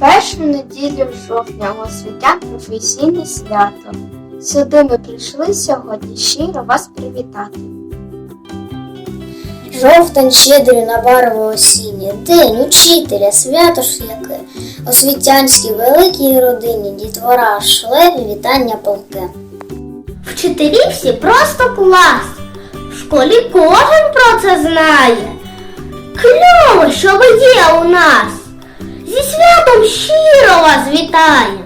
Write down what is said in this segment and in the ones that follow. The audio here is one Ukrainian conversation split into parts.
Першу неділю жовтня у освітян професійне свято. Сюди ми прийшли сьогодні щиро вас привітати. Жовтень щедрий на барви осінні, день учителя, свято ж яке, освітянській великій родині дітвора шле вітання полке. Вчителі всі просто клас. В школі кожен про це знає. Кльово, що ви є у нас. Зі святом щиро вас вітаємо.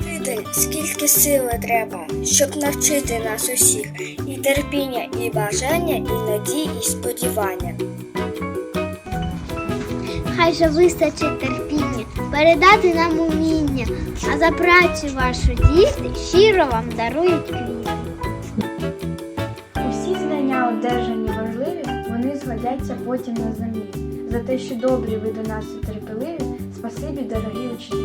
Вчитель, скільки сили треба, щоб навчити нас усіх, і терпіння, і бажання, і надії, і сподівання. Хай же вистачить терпіння, передати нам уміння, а за працю вашу діти щиро вам дарують квіти. Усі знання одержані важливі, вони згодяться потім на землі. За те, що добрі ви до нас і спасибі, дорогі учителі.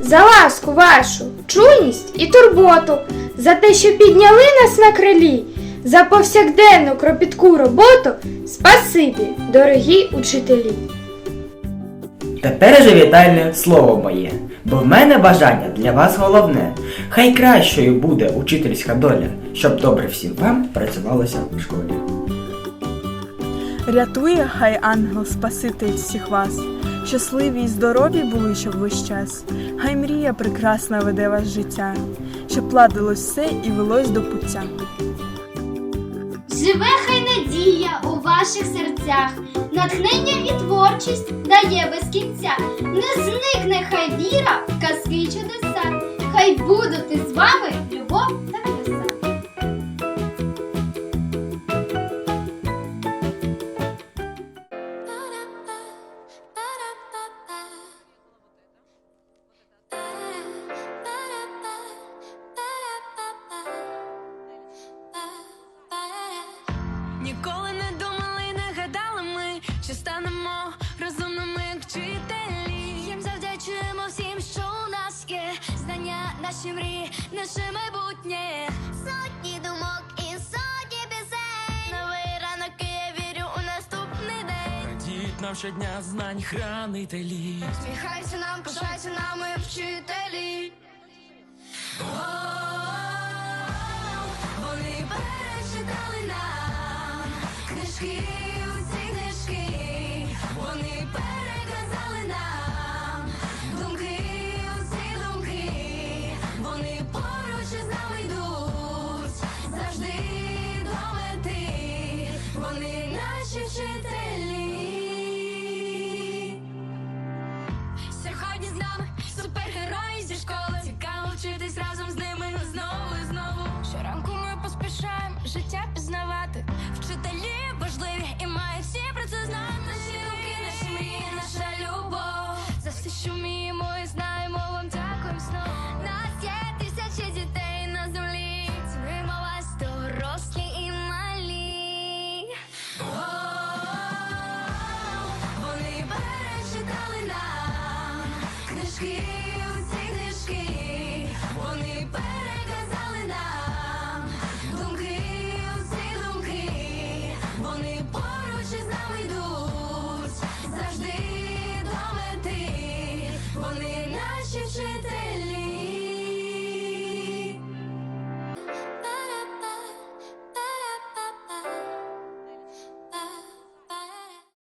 За ласку вашу, чуйність і турботу, за те, що підняли нас на крилі, за повсякденну кропітку роботу, спасибі, дорогі учителі. Тепер же вітальне слово моє, бо в мене бажання для вас головне. Хай кращою буде учительська доля, щоб добре всім вам працювалося в школі. Рятує хай ангел Спаситель всіх вас, щасливі й здорові були, щоб весь час. Хай мрія прекрасна веде вас життя, щоб ладилось все і велось до пуття. Живе хай надія у ваших серцях, натхнення і творчість дає без кінця. Не зникне хай віра в казки чудеса, хай будуть із вами любов та Ніколи не думали, не гадали ми, що станемо розумними як вчителі. Їм завдячуємо всім, що у нас є. Знання, наші мрії, наше майбутнє. Сотні думок і сотні пісень. Новий ранок, і я вірю у наступний день. Радіють нам щодня знань хранителі. Сміхайся нам, пишайся нами, вчителі. книжки, усі книжки, вони переказали нам думки, усі думки, вони поруч із нами йдуть, завжди до мети, вони наші вчителі. книжки, усі книжки, вони переказали нам думки, усі думки, вони поруч із нами йдуть, завжди до мети, вони наші вчителі.